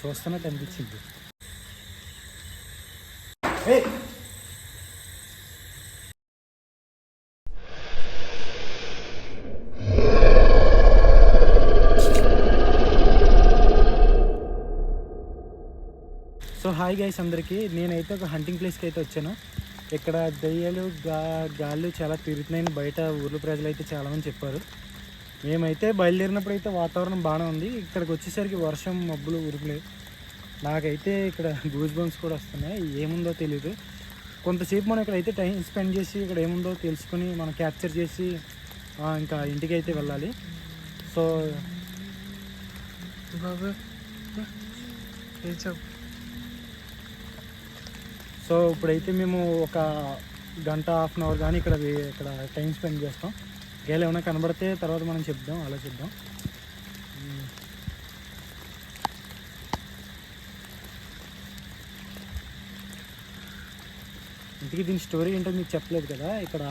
చూస్తున్నట్టు అనిపించింది. So hi guys అందరికీ. నేనైతే ఒక హంటింగ్ ప్లేస్కి అయితే వచ్చాను. ఇక్కడ దయ్యాలు గా గాళ్ళు చాలా తిరుగుతున్నాయని బయట ఊర్లో ప్రజలు అయితే చాలామంది చెప్పారు. మేమైతే బయలుదేరినప్పుడు అయితే వాతావరణం బాగానే ఉంది. ఇక్కడికి వచ్చేసరికి వర్షం మబ్బులు ఉరుకులే. నాకైతే ఇక్కడ గూస్ బంప్స్ కూడా వస్తున్నాయి. ఏముందో తెలియదు కొంతసేపు మనం ఇక్కడ అయితే టైం స్పెండ్ చేసి ఇక్కడ ఏముందో తెలుసుకుని మనం క్యాప్చర్ చేసి ఇంకా ఇంటికి అయితే వెళ్ళాలి. సో సో ఇప్పుడైతే మేము ఒక గంట హాఫ్ అన్ అవర్ కానీ ఇక్కడ ఇక్కడ టైం స్పెండ్ చేస్తాం. ఒకవేళ ఏమైనా కనబడితే తర్వాత మనం చెప్దాం అలా చెప్దాం. ఇంటికి దీని స్టోరీ ఏంటో మీకు చెప్పలేదు కదా ఇక్కడ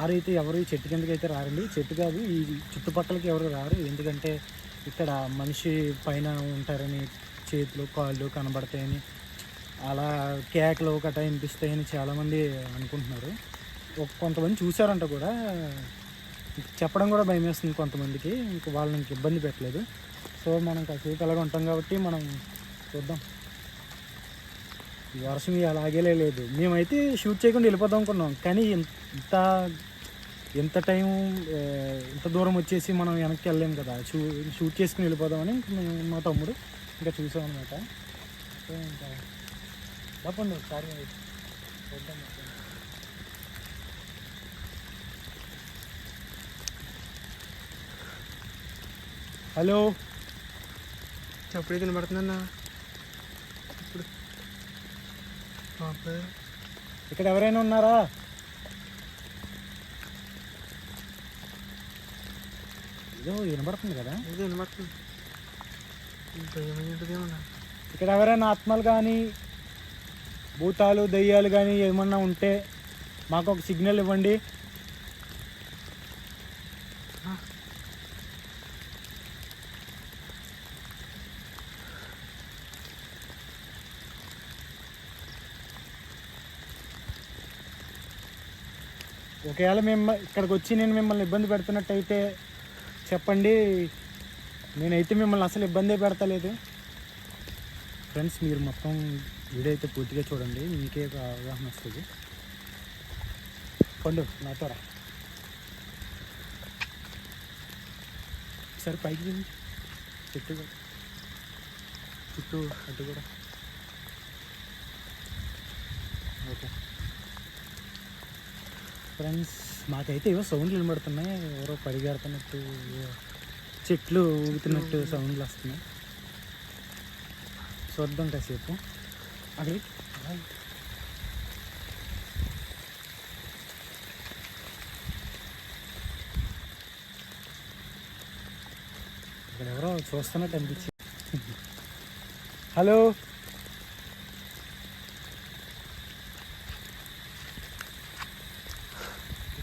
ఆరైతే ఎవరు ఈ చెట్టు కిందకి అయితే రారండి. చెట్టు కాదు ఈ చుట్టుపక్కలకి ఎవరు రారు. ఎందుకంటే ఇక్కడ మనిషి పైన ఉంటారని చేతులు కాళ్ళు కనబడతాయని అలా కేకలు గట్రా వినిపిస్తాయని చాలామంది అనుకుంటున్నారు. కొంతమంది చూసారంట కూడా. చెప్పడం కూడా భయం వేస్తుంది కొంతమందికి. ఇంకా వాళ్ళని ఇబ్బంది పెట్టలేదు. సో మనం కాసేపు అలాగే ఉంటాం కాబట్టి మనం చూద్దాం. ఈ వర్షం అలాగే అలాగేలే లేదు. మేమైతే షూట్ చేయకుండా వెళ్ళిపోదాం అనుకున్నాం. కానీ ఇంత ఎంత టైం ఇంత దూరం వచ్చేసి మనం వెనక్కి వెళ్ళలేము కదా. షూ షూట్ చేసుకుని వెళ్ళిపోదామని మేము- మా తమ్ముడు ఇంకా చూసాం అనమాట సో ఇంకా తప్పండి ఒకసారి. చూద్దాం మొత్తం. హలో. చప్పుడు కనబడుతుందన్న ఇప్పుడు. ఇక్కడ ఎవరైనా ఉన్నారా? ఇదో వినబడుతుంది కదా? భయం ఏంటిదేమన్నా ఇక్కడ ఎవరైనా ఆత్మలు కానీ భూతాలు దయ్యాలు కానీ ఏమన్నా ఉంటే మాకు ఒక సిగ్నల్ ఇవ్వండి. ఒకవేళ మేము ఇక్కడికి వచ్చి నేను మిమ్మల్ని ఇబ్బంది పెడుతున్నట్టయితే చెప్పండి. నేనైతే మిమ్మల్ని అసలు ఇబ్బందే పెడతలేదు. ఫ్రెండ్స్ మీరు మొత్తం వీడియో అయితే పూర్తిగా చూడండి. మీకే ఒక అవగాహన వస్తుంది. పండు నాతో రా. సరే పైకి చెట్టు కూడా. చుట్టూ అటు కూడా. ఓకే. ఫ్రెండ్స్ మాకైతే ఏవో సౌండ్లు వినబడుతున్నాయి. ఎవరో పరిగెడుతున్నట్టు చెట్లు ఊగుతున్నట్టు సౌండ్లు వస్తున్నాయి. చూద్దాం కాసేపు. అది. ఇక్కడ ఎవరో చూస్తున్నట్టు అనిపించింది. హలో.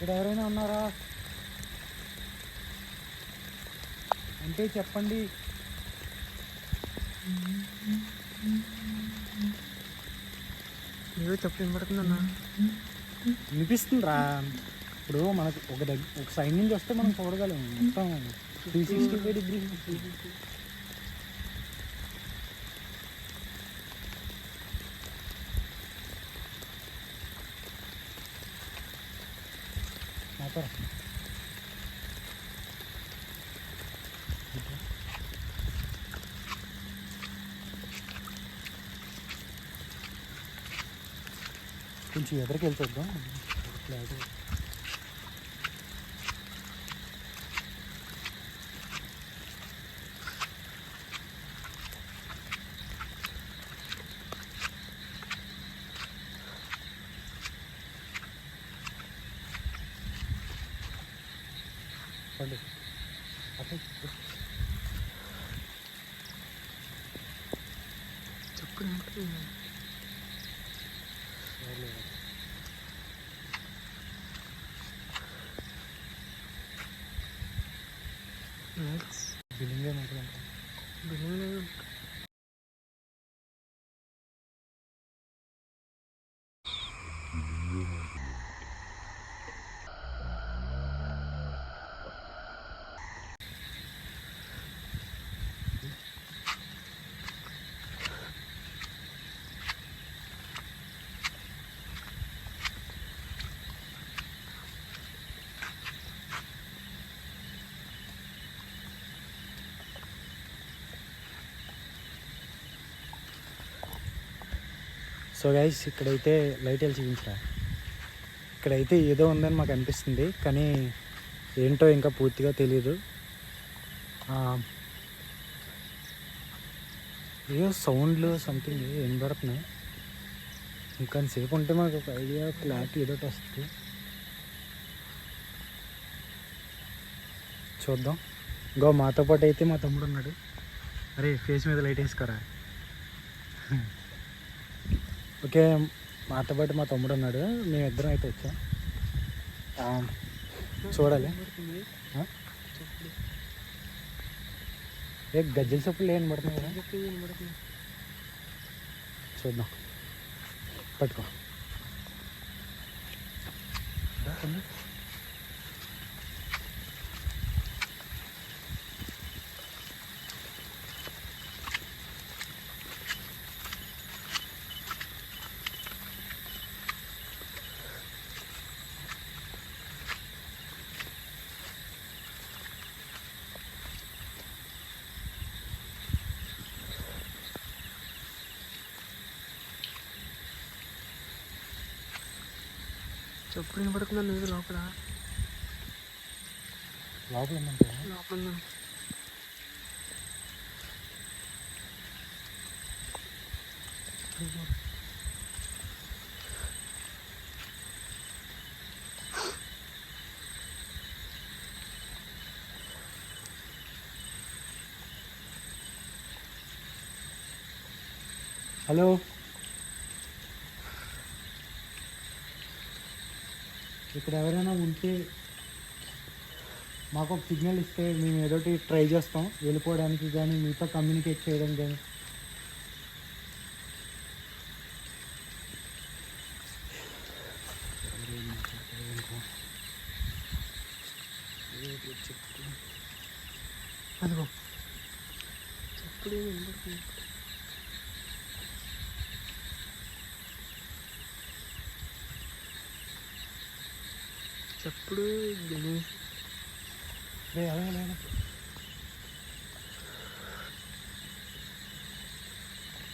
ఇక్కడ ఎవరైనా ఉన్నారా? అంటే చెప్పండి. ఏదో చప్పుడు వినబడుతుందన్న వినిపిస్తుందిరా. ఇప్పుడు మనకు ఒక దగ్గర ఒక సైడ్ నుంచి వస్తే మనం చూడగలం. మొత్తం త్రీ సిక్స్టీ ఫైవ్ డిగ్రీ కొంచెం ఎదురుకి వెళ్తుందాం క్లారిటీ పండు. అటు చప్పుడు వినబడుతుంది సో గైస్ ఇక్కడైతే లైట్ వెళ్ళి చూపించరా? ఇక్కడైతే ఏదో ఉందని మాకు అనిపిస్తుంది కానీ ఏంటో ఇంకా పూర్తిగా తెలియదు ఏదో సౌండ్లు సంథింగ్ వినబడుతున్నాయి. ఇంకా సేపు ఉంటే మాకు ఒక ఐడియా క్లారిటీ ఏదో ఒకటి వస్తుంది. చూద్దాం. ఇంకో మాతో పాటు అయితే మా తమ్ముడు ఉన్నాడు. అరే ఫేస్ మీద లైట్ వేసుకోరా? ఓకే మాతో పాటు మా తమ్ముడు ఉన్నాడు. మేమిద్దరం అయితే వచ్చాం. చూడాలి. ఏ గజ్జల చెప్పులు ఏం పడుతున్నాయి కదా? చూద్దాం. పట్టుకో. చెప్పుడు వినపడుతుందా లేదు లోపల. లోపల లోపల హలో? ఇక్కడ ఎవరైనా ఉంటే మాకు ఒక సిగ్నల్ ఇస్తే మేము ఏదోటి ట్రై చేస్తాం. వెళ్ళిపోవడానికి కానీ మీతో కమ్యూనికేట్ చేయడం కానీ అదిగో చెప్పుడు ఏమి వినపడుతుంది చెప్పుడు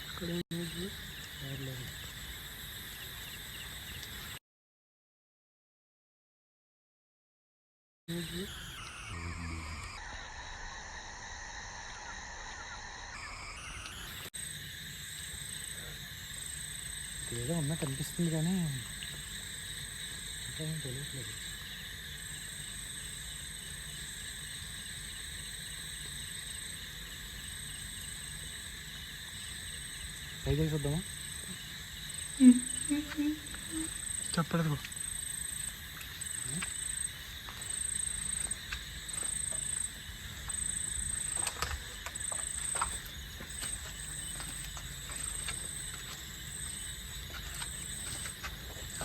ఇక్కడ ఏదో ఉన్నట్టు అనిపిస్తుంది కానీ ఇంకా ఏం తెలియట్లేదు. ట్రై చేసి చూద్దామా చెప్పడు అదిగో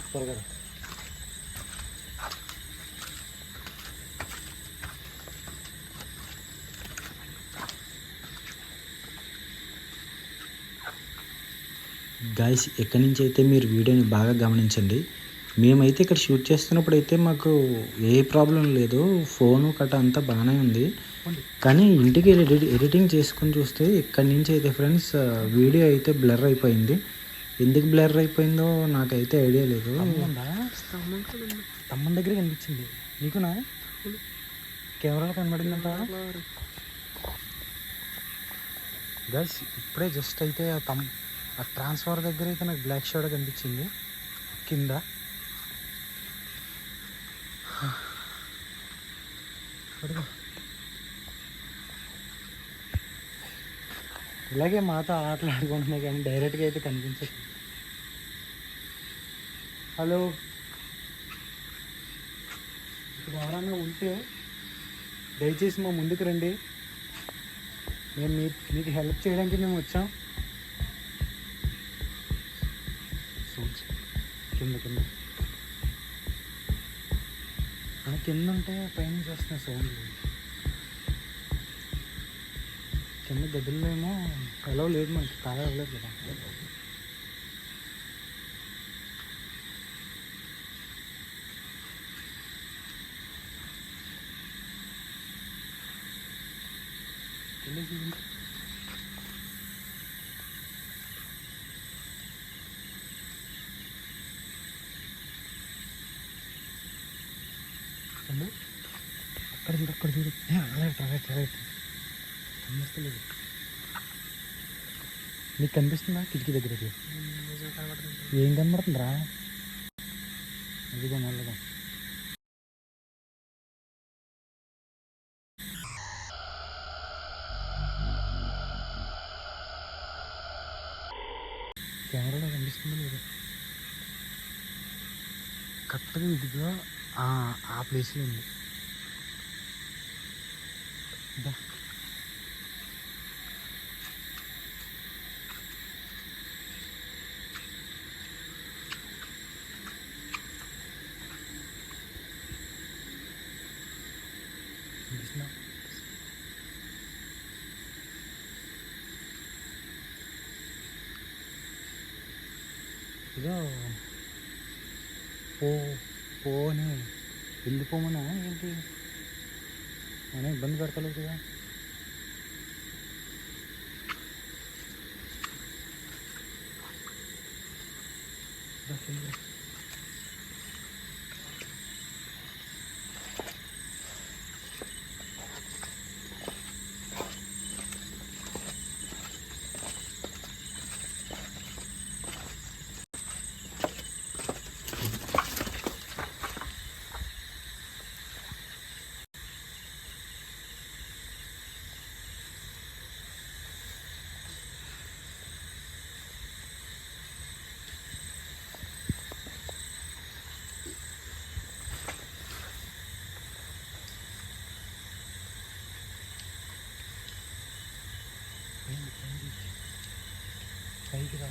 త్వరగా గాయస్ ఎక్కడి నుంచి అయితే మీరు వీడియోని బాగా గమనించండి మేమైతే ఇక్కడ షూట్ చేస్తున్నప్పుడు అయితే మాకు ఏ ప్రాబ్లం లేదు ఫోను కట్ట అంతా బాగానే ఉంది. కానీ ఇంటికి ఎడిట్ ఎడిటింగ్ చేసుకుని చూస్తే ఇక్కడి నుంచి అయితే ఫ్రెండ్స్ వీడియో అయితే బ్లర్ అయిపోయింది. ఎందుకు బ్లర్ అయిపోయిందో నాకైతే ఐడియా లేదు. తమ్ముని దగ్గర కనిపించింది. నీకునా? కెమెరాలో కనబడిందంట? గైస్ ఇప్పుడే జస్ట్ అయితే తమ్ ఆ ట్రాన్స్ఫర్ దగ్గర అయితే నాకు బ్లాక్ షాడో కనిపించింది. కింద. ఇలాగే మాతో ఆటలు ఆడుకుంటున్నాయి కానీ డైరెక్ట్గా అయితే కనిపించదు. హలో. ఇక్కడ ఎవరైనా ఉంటే దయచేసి మా ముందుకు రండి. మేము మీకు హెల్ప్ చేయడానికి మేము వచ్చాం. సౌండ్స్ కింద కింద. ఆ, కింద ఉంటే పైనుంచి వస్తున్నాయి సౌండ్ కింద గదుల్లో ఏమో ఎలా లేదు మనకి కాయ అవ్వలేదు కదా. చూడు అక్కడ చూడు ఏ, రైట్ రైట్ కనిపిస్తలేదు నీకు కనిపిస్తుందా? కిటికీ దగ్గర ఏం కనబడుతుంది ఏం కనబడుతుందిరా? అదిగో నల్లగా కెమెరాలో కనిపిస్తుందో లేదు? కరెక్ట్గా ఇదిగో ఆ ప్లేస్లో ఉంది. ఇదా. కనిపిస్తుందా? ఇదో పో పోని వెళ్ళిపోమనా ఏంటి మనం ఇబ్బంది పెడతలేదు కదా దా, కిందకి రా. పైకి, పైకి రా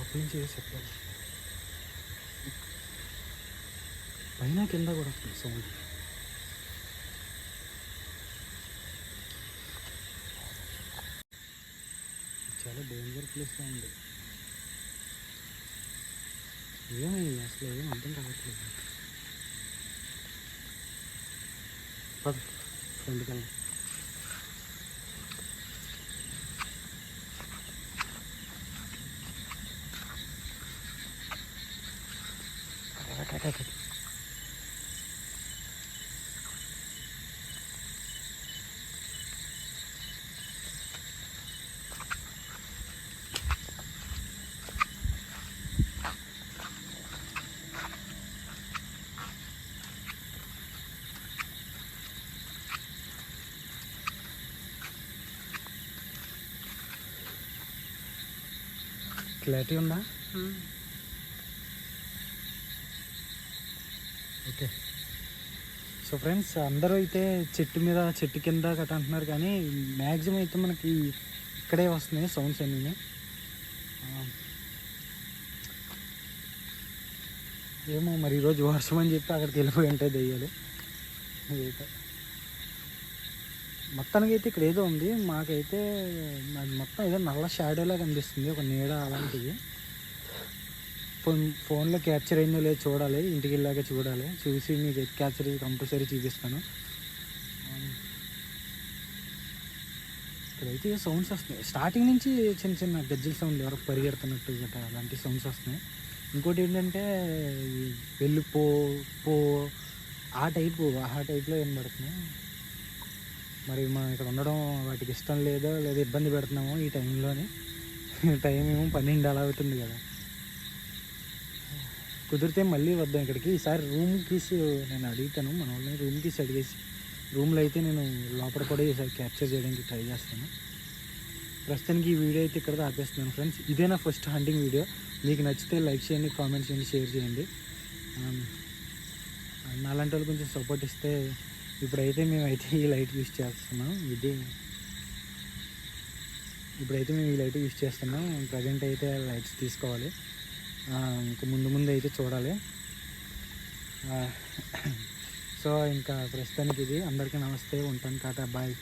ఓపెన్ చేసి చెప్పాలి పైన కింద కూడా వస్తుంది సౌండ్ చాలా డేంజర్ ప్లేస్గా ఉంది. ఏమి అసలు ఏం అర్థం కావట్లేదు పద ఫ్రెండ్కి వెళ్దాం క్లారిటీ ఉందా? ఓకే సో ఫ్రెండ్స్ అందరూ అయితే చెట్టు మీద చెట్టు కింద గట్రా అంటున్నారు కానీ మ్యాక్సిమం అయితే మనకి ఇక్కడే వస్తున్నాయి సౌండ్స్ అన్నీ. ఏమో మరి ఈరోజు వర్షం అని చెప్పి అక్కడికి వెళ్ళిపోయి ఉంటాయి దెయ్యాలు. మొత్తానికి అయితే ఇక్కడ ఏదో ఉంది. మాకైతే అది మొత్తం ఏదో నల్ల షాడోలా కనిపిస్తుంది. ఒక నీడ అలాంటిది. ఫోన్ ఫోన్లో క్యాప్చర్ అయిందో లేదో చూడాలి. ఇంటికి వెళ్ళాక చూడాలి. చూసి మీకు క్యాప్చర్ కంపల్సరీ చూపిస్తాను. ఇక్కడైతే సౌండ్స్ వస్తున్నాయి. స్టార్టింగ్ నుంచి చిన్న చిన్న గజ్జల సౌండ్లు ఎవరు పరిగెడుతున్నట్టు గట్రా అలాంటి సౌండ్స్ వస్తున్నాయి. ఇంకోటి ఏంటంటే వెళ్ళిపో పో పో ఆ టైపు ఆ టైప్లో ఏం పడుతున్నాయి? మరి మనం ఇక్కడ ఉండడం వాటికి ఇష్టం లేదో లేదా ఇబ్బంది పెడుతున్నామో ఈ టైంలోని. టైం ఏమో పన్నెండు అలా అవుతుంది కదా. కుదిరితే మళ్ళీ వద్దాం ఇక్కడికి. ఈసారి రూమ్ కీస్ నేను అడుగుతాను. మన వాళ్ళని రూమ్ కీస్ అడిగేసి రూమ్లో అయితే నేను లోపల కూడా ఈసారి క్యాప్చర్ చేయడానికి ట్రై చేస్తాను. ప్రస్తుతానికి ఈ వీడియో అయితే ఇక్కడ ఆపేస్తున్నాను ఫ్రెండ్స్. ఇదే నా ఫస్ట్ హంటింగ్ వీడియో. మీకు నచ్చితే లైక్ చేయండి కామెంట్ చేయండి షేర్ చేయండి. ఆమ్, నాలాంటి వాళ్ళు కొంచెం సపోర్ట్ ఇస్తే ఇప్పుడైతే మేమైతే ఈ లైట్ యూస్ చేస్తున్నాం. ఇది ఇప్పుడైతే మేము ఈ లైట్ యూస్ చేస్తున్నాం. ప్రజెంట్ అయితే లైట్స్ తీసుకోవాలి. ఇంకా ముందు ముందు అయితే చూడాలి. సో ఇంకా ప్రస్తుతానికి ఇది. అందరికీ నమస్తే. ఉంటాను కాట. బాయ్.